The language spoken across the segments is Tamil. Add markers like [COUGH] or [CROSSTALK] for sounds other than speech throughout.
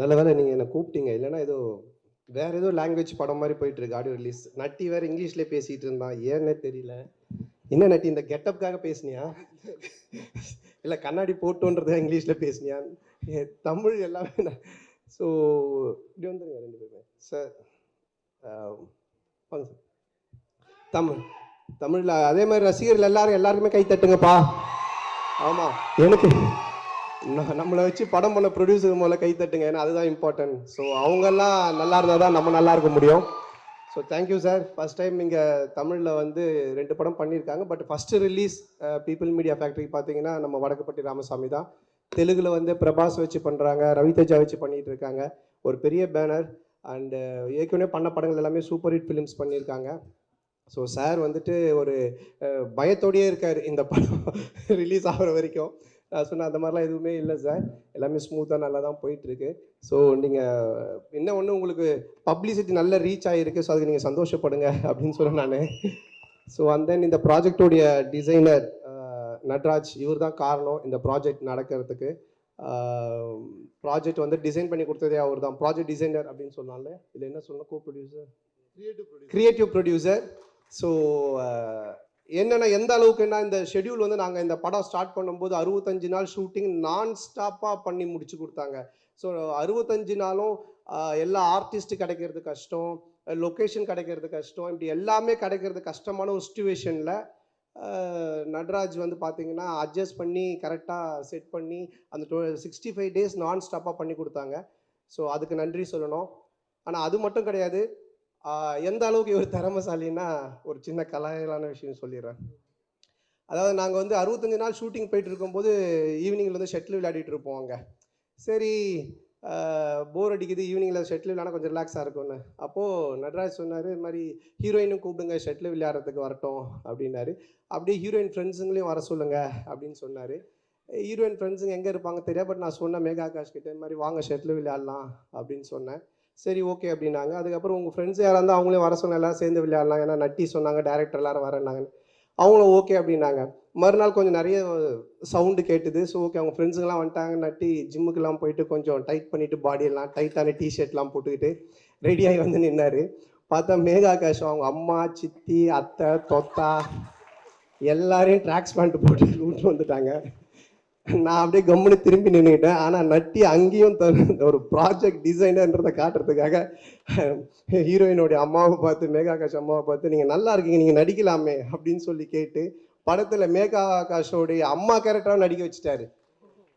நல்ல வேளை நீங்கள் என்னை கூப்பிட்டீங்க. இல்லைன்னா ஏதோ வேற ஏதோ லாங்குவேஜ் படம் மாதிரி போயிட்டு இருக்கு ஆடியோ ரிலீஸ் நட்டி வேற இங்கிலீஷ்லேயே பேசிட்டு இருந்தான். ஏன்னே தெரியல. என்ன நட்டி இந்த கெட்டப்புக்காக பேசுனியா? இல்லை கண்ணாடி போட்டோன்றதா இங்கிலீஷில் பேசுனியா? தமிழ் எல்லாமே ஸோ இப்படி வந்துருங்க ரெண்டு பேருமே. சார் வாங்க சார் தமிழ் தமிழில் அதே மாதிரி ரசிகர்கள் எல்லாரும் எல்லாருக்குமே கை தட்டுங்கப்பா. ஆமாம் எனக்கு நம்மளை வச்சு படம் பண்ண ப்ரொடியூசர் முதல்ல கை தட்டுங்க. ஏன்னா அதுதான் இம்பார்ட்டன்ட் ஸோ அவங்கெல்லாம் நல்லா இருந்தால் தான் நம்ம நல்லா இருக்க முடியும். So thank you sir first time இங்கே தமிழில் வந்து ரெண்டு படம் பண்ணியிருக்காங்க. But first release people media factory பார்த்தீங்கன்னா நம்ம வடக்குப்பட்டி ராமசாமி தான். தெலுங்கில் வந்து பிரபாஸ் வச்சு பண்ணுறாங்க ரவிதேஜா வச்சு பண்ணிகிட்டு இருக்காங்க. ஒரு பெரிய பேனர் அண்டு ஏற்கனவே பண்ண படங்கள் எல்லாமே சூப்பர் ஹிட் ஃபிலிம்ஸ் பண்ணியிருக்காங்க. ஸோ சார் வந்துட்டு ஒரு பயத்தோடையே பயத்தோடயே இருக்கார் இந்த படம் [LAUGHS] ரிலீஸ் ஆகிற வரைக்கும். சொன்ன அந்த மாதிரிலாம் எதுவுமே இல்லை சார் எல்லாமே ஸ்மூத்தாக நல்லா தான் போயிட்டுருக்கு. ஸோ நீங்கள் என்ன ஒன்று உங்களுக்கு பப்ளிசிட்டி நல்ல ரீச் ஆகிருக்கு ஸோ அதுக்கு நீங்கள் சந்தோஷப்படுங்க அப்படின்னு சொல்ல நான். ஸோ அண்ட் தென் இந்த ப்ராஜெக்டோடைய டிசைனர் நட்ராஜ் இவர் தான் காரணம் இந்த ப்ராஜெக்ட் நடக்கிறதுக்கு. ப்ராஜெக்ட் வந்து டிசைன் பண்ணி கொடுத்ததே அவர் தான் ப்ராஜெக்ட் டிசைனர் அப்படின்னு சொன்னால இதில் என்ன சொல்லணும்? Co producer creative producer so என்னென்ன எந்த அளவுக்குன்னா இந்த ஷெட்யூல் வந்து நாங்கள் இந்த படம் ஸ்டார்ட் பண்ணும்போது அறுபத்தஞ்சு நாள் ஷூட்டிங் நான் ஸ்டாப்பாக பண்ணி முடிச்சு கொடுத்தாங்க. ஸோ அறுபத்தஞ்சு நாளும் எல்லா ஆர்டிஸ்ட் கிடைக்கிறது கஷ்டம் லொக்கேஷன் கிடைக்கிறது கஷ்டம். இப்படி எல்லாமே கிடைக்கிறது கஷ்டமான ஒரு சுச்சுவேஷனில் நட்ராஜ் வந்து பார்த்தீங்கன்னா அட்ஜஸ்ட் பண்ணி கரெக்டாக செட் பண்ணி அந்த சிக்ஸ்டி ஃபைவ் டேஸ் நான் ஸ்டாப்பாக பண்ணி கொடுத்தாங்க. ஸோ அதுக்கு நன்றி சொல்லணும். ஆனால் அது மட்டும் கிடையாது. எந்த அளவுக்கு இவர் திறமசாலின்னா ஒரு சின்ன கலாயலான விஷயம் சொல்லிடுறேன். அதாவது நாங்கள் வந்து அறுபத்தஞ்சு நாள் ஷூட்டிங் போயிட்டு இருக்கும்போது ஈவினிங்கில் வந்து ஷட்டில் விளையாடிட்டு இருப்போம் அங்கே. சரி போர் அடிக்குது ஈவினிங்கில் ஷட்டில் விளையாட கொஞ்சம் ரிலாக்ஸாக இருக்கும்னு. அப்போது நடராஜ் சொன்னார் இது மாதிரி ஹீரோயினும் கூப்பிடுங்க ஷட்டில் விளையாடுறதுக்கு வரட்டும் அப்படின்னாரு. அப்படியே ஹீரோயின் ஃப்ரெண்ட்ஸுங்களையும் வர சொல்லுங்க அப்படின்னு சொன்னார். ஹீரோயின் ஃப்ரெண்ட்ஸுங்க எங்கே இருப்பாங்க தெரியாது பட் நான் சொன்னேன் மேகா ஆகாஷ் கிட்டே இந்த மாதிரி வாங்க ஷட்டில் விளையாடலாம் அப்படின்னு சொன்னேன். சரி ஓகே அப்படின்னாங்க. அதுக்கப்புறம் உங்கள் ஃப்ரெண்ட்ஸ் யாராக இருந்தால் அவங்களையும் வர சொன்ன எல்லாரும் சேர்ந்து விளையாடலாம். ஏன்னா நட்டி சொன்னாங்க டேரக்டர் எல்லாரும் வரேன்னாங்க அவங்களும் ஓகே அப்படின்னாங்க. மறுநாள் கொஞ்சம் நிறைய சவுண்டு கேட்டுது. ஸோ ஓகே அவங்க ஃப்ரெண்ட்ஸுங்கெல்லாம் வந்துட்டாங்க. நட்டி ஜிம்முக்கெல்லாம் போயிட்டு கொஞ்சம் டைட் பண்ணிவிட்டு பாடியெல்லாம் டைட்டான டிஷர்ட்லாம் போட்டுக்கிட்டு ரெடியாகி வந்து நின்னார். பார்த்தா மேகா ஆகாஷ் அவங்க அம்மா சித்தி அத்தை தொத்தா எல்லாரையும் ட்ராக்ஸ் பேண்ட் போட்டு [LAUGHS] கூட்டு வந்துட்டாங்க. நான் அப்படியே கம்முன்னு திரும்பி நின்றுக்கிட்டேன் ஆனால் நட்டி அங்கேயும் தன் ஒரு ப்ராஜெக்ட் டிசைனர்ன்றதை காட்டுறதுக்காக ஹீரோயினுடைய அம்மாவை பார்த்து மேகா ஆகாஷ் அம்மாவை பார்த்து நீங்கள் நல்லா இருக்கீங்க நீங்கள் நடிக்கலாமே அப்படின்னு சொல்லி கேட்டு படத்தில் மேகா ஆகாஷோடைய அம்மா கேரக்டராக நடிக்க வச்சுட்டாரு.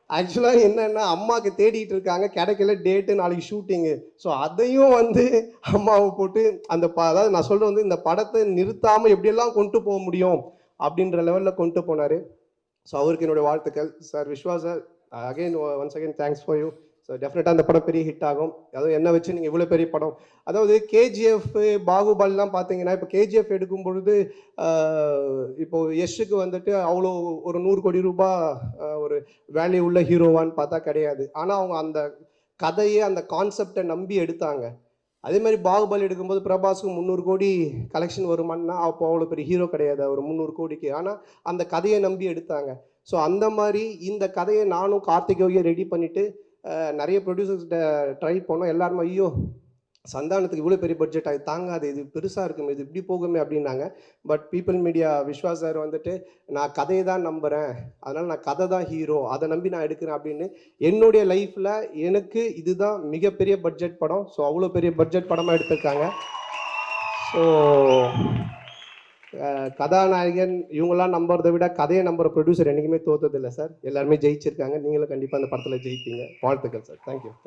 ஆக்சுவலாக என்னென்னா அம்மாவுக்கு தேடிட்டு இருக்காங்க கிடைக்கல டேட்டு நாளைக்கு ஷூட்டிங்கு ஸோ அதையும் வந்து அம்மாவை போட்டு அந்த ப அதாவது நான் சொல்கிறது வந்து இந்த படத்தை நிறுத்தாமல் எப்படியெல்லாம் கொண்டு போக முடியும் அப்படின்ற லெவலில் கொண்டு போனார். ஸோ அவருக்கு என்னுடைய வாழ்த்துக்கள். Sir Vishwa sir again once again thanks for you so டெஃபினட்டாக அந்த படம் பெரிய ஹிட் ஆகும். அதுவும் என்ன வச்சு நீங்கள் இவ்வளோ பெரிய படம்? அதாவது கேஜிஎஃப் பாகுபலிலாம் பார்த்தீங்கன்னா இப்போ கேஜிஎஃப் எடுக்கும் பொழுது இப்போது இப்போ வந்துட்டு அவ்வளோ ஒரு நூறு கோடி ரூபாய் ஒரு வேல்யூ உள்ள ஹீரோவான்னு பார்த்தா கிடையாது. ஆனால் அவங்க அந்த கதையை அந்த கான்செப்டை நம்பி எடுத்தாங்க. அதே மாதிரி பாகுபலி எடுக்கும்போது பிரபாஸுக்கு முந்நூறு கோடி கலெக்ஷன் வருமானா அப்போ அவ்வளோ பெரிய ஹீரோ கிடையாது. அவர் முந்நூறு கோடிக்கு. ஆனால் அந்த கதையை நம்பி எடுத்தாங்க. ஸோ அந்த மாதிரி இந்த கதையை நானும் கார்த்திகோயும் ரெடி பண்ணிவிட்டு நிறைய ப்ரொடியூசர்ஸ்கிட்ட ட்ரை பண்ணோம். எல்லாருமே ஐயோ சந்தானத்துக்கு இவ்வளோ பெரிய பட்ஜெட் ஆகி தாங்காது இது பெருசாக இருக்கும் இது இப்படி போகுமே அப்படின்னாங்க. But people media Vishwa sir வந்துட்டு நான் கதையை தான் நம்புகிறேன் அதனால் நான் கதை தான் ஹீரோ அதை நம்பி நான் எடுக்கிறேன் அப்படின்னு என்னுடைய லைஃப்பில் எனக்கு இதுதான் மிகப்பெரிய பட்ஜெட் படம். ஸோ அவ்வளோ பெரிய பட்ஜெட் படமாக எடுத்திருக்காங்க. ஸோ கதாநாயகன் இவங்களாம் நம்புறதை விட கதையை நம்புற ப்ரொடியூசர் என்றைக்குமே தோத்ததில்லை சார் எல்லாருமே ஜெயிச்சிருக்காங்க. நீங்களும் கண்டிப்பாக அந்த படத்தில் ஜெயிப்பீங்க. வாழ்த்துக்கள் சார் தேங்க்யூ